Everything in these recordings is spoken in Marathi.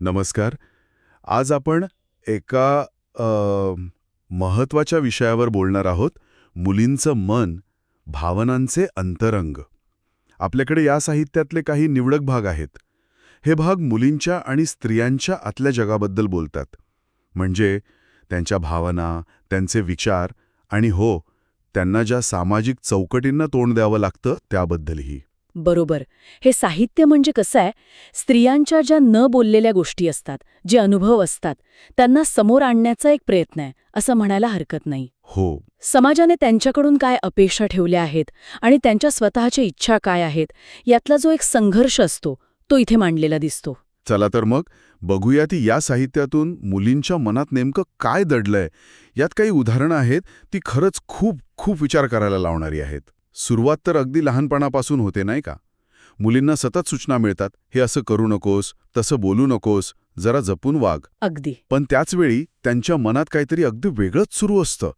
नमस्कार. आज आपण एका महत्त्वाच्या महत्त्वाच्या विषयावर बोलणार आहोत. मुलींचं मन भावनांचे अंतरंग. आपल्याकडे या साहित्यातले काही निवडक भाग आहेत. हे भाग मुलींच्या आणि स्त्रियांच्या आतल्या जगाबद्दल बोलतात. म्हणजे त्यांच्या भावना त्यांचे विचार आणि हो त्यांना ज्या सामाजिक चौकटींना तोंड द्यावं लागतं त्याबद्दलही. बरोबर. हे साहित्य म्हणजे कसं आहे? स्त्रियांच्या ज्या न बोललेल्या गोष्टी असतात जे अनुभव असतात त्यांना समोर आणण्याचा एक प्रयत्न आहे असं म्हणायला हरकत नाही. हो. समाजाने त्यांच्याकडून काय अपेक्षा ठेवल्या आहेत आणि त्यांच्या स्वतःच्या इच्छा काय आहेत यातला जो एक संघर्ष असतो तो इथे मांडलेला दिसतो. चला तर मग बघूया ती या साहित्यातून मुलींच्या मनात नेमकं काय दडलंय. यात काही उदाहरणं आहेत ती खरंच खूप खूप विचार करायला लावणारी आहेत. सुरुवात तर अगदी लहानपणापासून होते नाही का? मुलींना सतत सूचना मिळतात हे असं करू नकोस तसं बोलू नकोस जरा जपून वाग. अगदी. पण त्याचवेळी त्यांच्या मनात काहीतरी अगदी वेगळंच सुरू असतं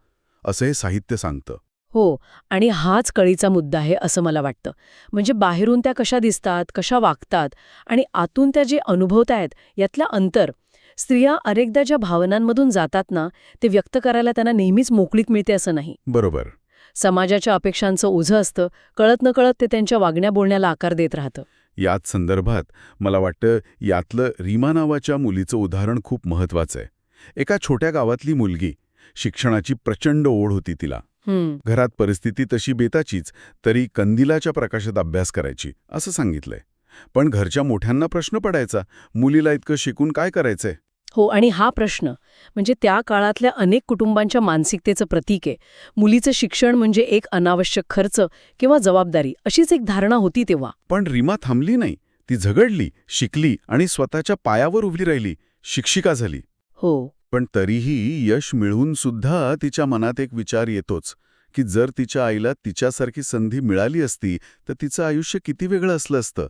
असं हे साहित्य सांगतं. हो आणि हाच कळीचा मुद्दा आहे असं मला वाटतं. म्हणजे बाहेरून त्या कशा दिसतात कशा वागतात आणि आतून त्या जे अनुभवत आहेत यातलं अंतर. स्त्रिया अनेकदा ज्या भावनांमधून जातात ना ते व्यक्त करायला त्यांना नेहमीच मोकळीक मिळते असं नाही. बरोबर. समाजाच्या अपेक्षांचं ओझं असतं कळत नकळत ते त्यांच्या वागण्या बोलण्याला आकार देत राहतं. याच संदर्भात मला वाटतं यातलं रीमा नावाच्या मुलीचं उदाहरण खूप महत्वाचं आहे. एका छोट्या गावातली मुलगी शिक्षणाची प्रचंड ओढ होती तिला. घरात परिस्थिती तशी बेताचीच तरी कंदिलाच्या प्रकाशात अभ्यास करायची असं सांगितलंय. पण घरच्या मोठ्यांना प्रश्न पडायचा मुलीला इतकं शिकून काय करायचंय? हो आणि हा प्रश्न म्हणजे त्या काळातल्या अनेक कुटुंबांच्या मानसिकतेचं प्रतीक आहे. मुलीचं शिक्षण म्हणजे एक अनावश्यक खर्च किंवा जबाबदारी अशीच एक धारणा होती तेव्हा. पण रीमा थांबली नाही. ती झगडली शिकली आणि स्वतःच्या पायावर उभी राहिली. शिक्षिका झाली. हो. पण तरीही यश मिळवून सुद्धा तिच्या मनात एक विचार येतोच की जर तिच्या आईला तिच्यासारखी संधी मिळाली असती तर तिचं आयुष्य किती वेगळं असलं असतं.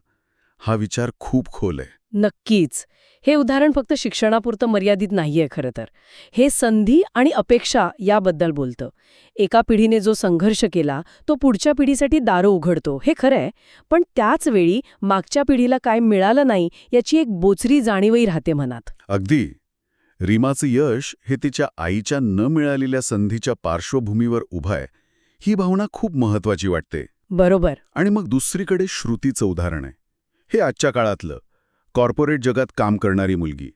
हा विचार खूप खोल आहे. नक्कीच. हे उदाहरण फक्त शिक्षणापुरतं मर्यादित नाहीये खरं तर. हे संधी आणि अपेक्षा याबद्दल बोलतं. एका पिढीने जो संघर्ष केला तो पुढच्या पिढीसाठी दारं उघडतो. हे खरं आहे पण त्याच वेळी मागच्या पिढीला काय मिळालं नाही याची एक बोचरी जाणीवही राहते मनात. अगदी. रीमाचं यश हे तिच्या आईच्या न मिळालेल्या संधीच्या पार्श्वभूमीवर उभं आहे. ही भावना खूप महत्वाची वाटते. बरोबर. आणि मग दुसरीकडे श्रुतीचं उदाहरण आहे. हे आजच्या काळातलं. कॉर्पोरेट जगात काम करणारी मुलगी.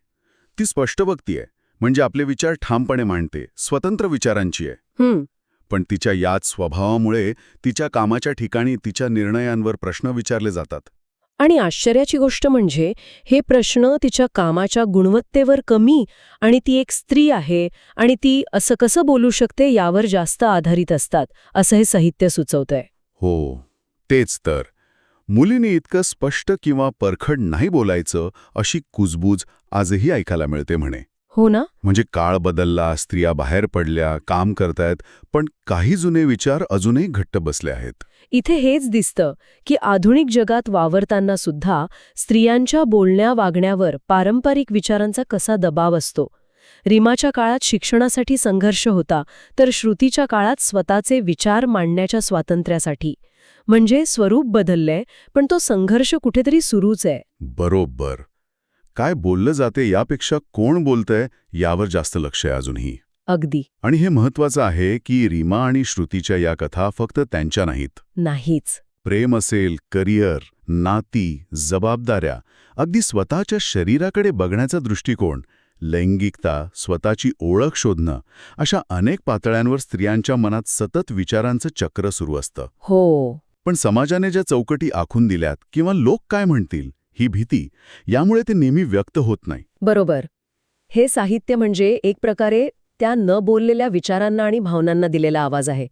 ती स्पष्ट आहे म्हणजे आपले विचार ठामपणे मांडते स्वतंत्र विचारांची आहे. पण तिच्या याच स्वभावामुळे तिच्या कामाच्या ठिकाणी तिच्या निर्णयांवर प्रश्न विचारले जातात. आणि आश्चर्याची गोष्ट म्हणजे हे प्रश्न तिच्या कामाच्या गुणवत्तेवर कमी आणि ती एक स्त्री आहे आणि ती असं कसं बोलू शकते यावर जास्त आधारित असतात असं हे साहित्य सुचवतंय. हो तेच तर. मुलीने इतकं स्पष्ट किंवा परखड नाही बोलायचं अशी कुजबूज आजही ऐकायला मिळते म्हणे. हो ना? म्हणजे काळ बदलला स्त्रिया बाहेर पडल्या काम करतायत पण काही जुने विचार अजूनही घट्ट बसले आहेत. इथे हेच दिसतं की आधुनिक जगात वावरताना सुद्धा स्त्रियांच्या बोलण्या वागण्यावर पारंपरिक विचारांचा कसा दबाव असतो? रीमाच्या काळात शिक्षणासाठी संघर्ष होता तर श्रुतीच्या काळात स्वतःचे विचार मांडण्याच्या स्वातंत्र्यासाठी. म्हणजे स्वरूप बदललंय पण तो संघर्ष कुठेतरी सुरूच आहे. बरोबर. काय बोललं जाते यापेक्षा कोण बोलतंय यावर जास्त लक्ष आहे अजूनही. अगदी. आणि हे महत्वाचं आहे की रीमा आणि श्रुतीच्या या कथा फक्त त्यांच्या नाहीत. नाहीच. प्रेम असेल करिअर नाती जबाबदाऱ्या अगदी स्वतःच्या शरीराकडे बघण्याचा दृष्टिकोन लैंगिकता स्वतःची ओळख शोधणं अशा अनेक पातळ्यांवर स्त्रियांच्या मनात सतत विचारांचं चक्र सुरू असतं. हो. पण समाजाने ज्या चौकटी आखून दिल्यात किंवा लोक काय म्हणतील ही भीती यामुळे ते नेहमी व्यक्त होत नाही. बरोबर. हे साहित्य म्हणजे एक प्रकारे त्या न बोललेल्या विचारांना आणि भावनांना दिलेला आवाज आहे.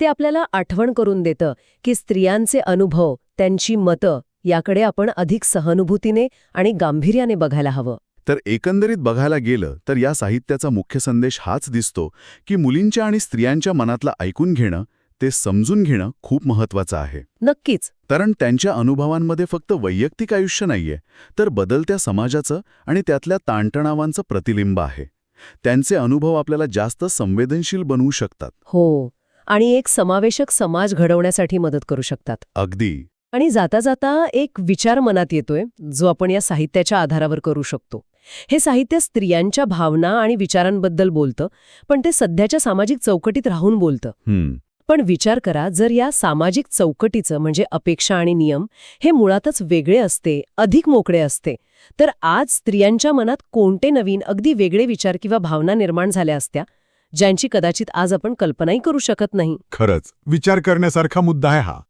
ते आपल्याला आठवण करून देतं की स्त्रियांचे अनुभव त्यांची मतं याकडे आपण अधिक सहानुभूतीने आणि गांभीर्याने बघायला हवं. तर एकंदरीत बघायला गेलं तर या साहित्याचा मुख्य संदेश हाच दिसतो की मुलींच्या आणि स्त्रियांच्या मनातला ऐकून घेणं ते समजून घेणं खूप महत्वाचं आहे. नक्कीच. कारण त्यांच्या अनुभवांमध्ये फक्त वैयक्तिक आयुष्य नाहीये तर बदलत्या समाजाचं आणि त्यातल्या ताणतणावांचं प्रतिबिंब आहे. त्यांचे अनुभव आपल्याला जास्त संवेदनशील बनवू शकतात. हो आणि एक समावेशक समाज घडवण्यासाठी मदत करू शकतात. अगदी. आणि जाता जाता एक विचार मनात येतोय जो आपण या साहित्याच्या आधारावर करू शकतो. हे साहित्य स्त्रियांच्या भावना आणि विचारांबद्दल बोलतं पण ते सध्याच्या सामाजिक चौकटीत राहून बोलतं. पण विचार करा जर या सामाजिक चौकटीचं म्हणजे अपेक्षा आणि नियम हे मुळातच वेगळे असते अधिक मोकळे असते तर आज स्त्रियांच्या मनात कोणते नवीन अगदी वेगळे विचार किंवा भावना निर्माण झाल्या असत्या ज्यांची कदाचित आज आपण कल्पनाही करू शकत नाही? खरंच विचार करण्यासारखा मुद्दा आहे हा.